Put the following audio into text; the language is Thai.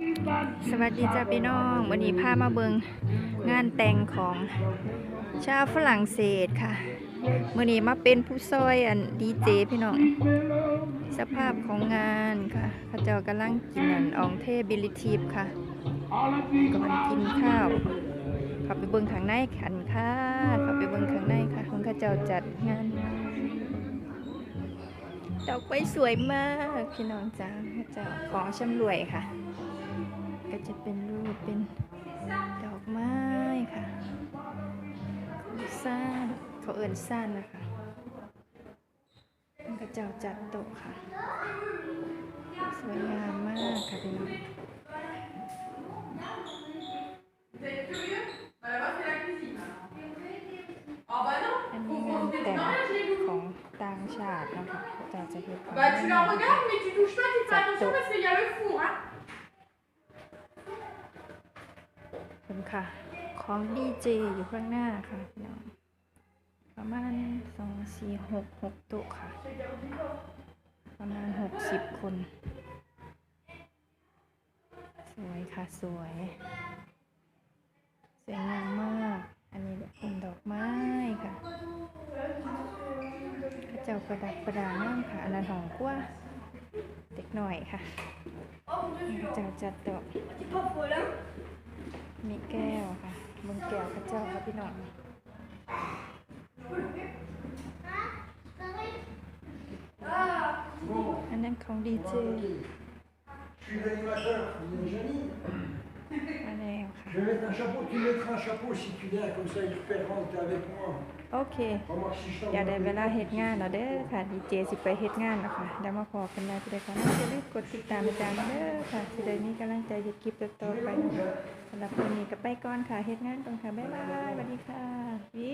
สวัสดีจ้าพี่น้อง วันนี้พามาเบิงงานแต่งของชาวฝรั่งเศสค่ะมื่อนี้มาเป็นผู้ซอยอันดีเจพี่น้อง สภาพของงานค่ะเขาเจ้ากำลังกินอันอองเทบิลิทีฟค่ะกำลังกินข้าวข้าไปเบิงทางในกันค่ะข้าไปเบิงทางในค่ะคุณข้าเจ้าจัดงานดอกไม้สวยมากพี่น้องจ้าข้าเจ้าของชำรวยค่ะ ก็จะเป็นรูปเป็นดอกไม้ค่ะเขาซ่านเขาเอินซ่านนะคะมันก็เจ้าจัดโต๊ะค่ะ สวยงามมากค่ะพี่น้องอันนี้งานแต่งของต่างชาตินะคะเขาเจ้าจะเห็น Bah tu la regardes mais ค่ะ ของดีเจอยู่ข้างหน้าค่ะพี่น้องประมาณสองสี่หกหกโต๊ะค่ะ ประมาณหกสิบคน สวยค่ะสวย สวยงามมาก อันนี้เป็นดอกไม้ค่ะพระเจ้าประดับประดาน้ำค่ะ อันนั้นของกั้วเด็กหน่อยค่ะพระเจ้าจัดดอก มีแก้วค่ะมึงแก้วพระเจ้าค่ะพี่น้องอันนั้นของดีเจ Je suis l'animateur, Jenny. อันนี้ค่ะ Je vais mettre un chapeau, tu mettras un chapeau si tu viens, comme ça ils repéreront que tu es avec moi. โอเค Remarque si je อย่าได้ t'envoie เวลาเฮ็ดงานแล้วเด้อค่ะดีเจสิไปเฮ็ดงานแล้วค่ะเดี๋ยวมาพอกันแล้วจะได้ค่ะอย่าลืมกดติดตามอาจารย์เด้อค่ะสิได้มีกำลังใจเฮ็ดคลิปต่อๆไปนะคะสำหรับวันนี้ก็ไปก่อนค่ะเฮ็ดงานก่อนค่ะบ๊ายบายสวัสดีค่ะวิ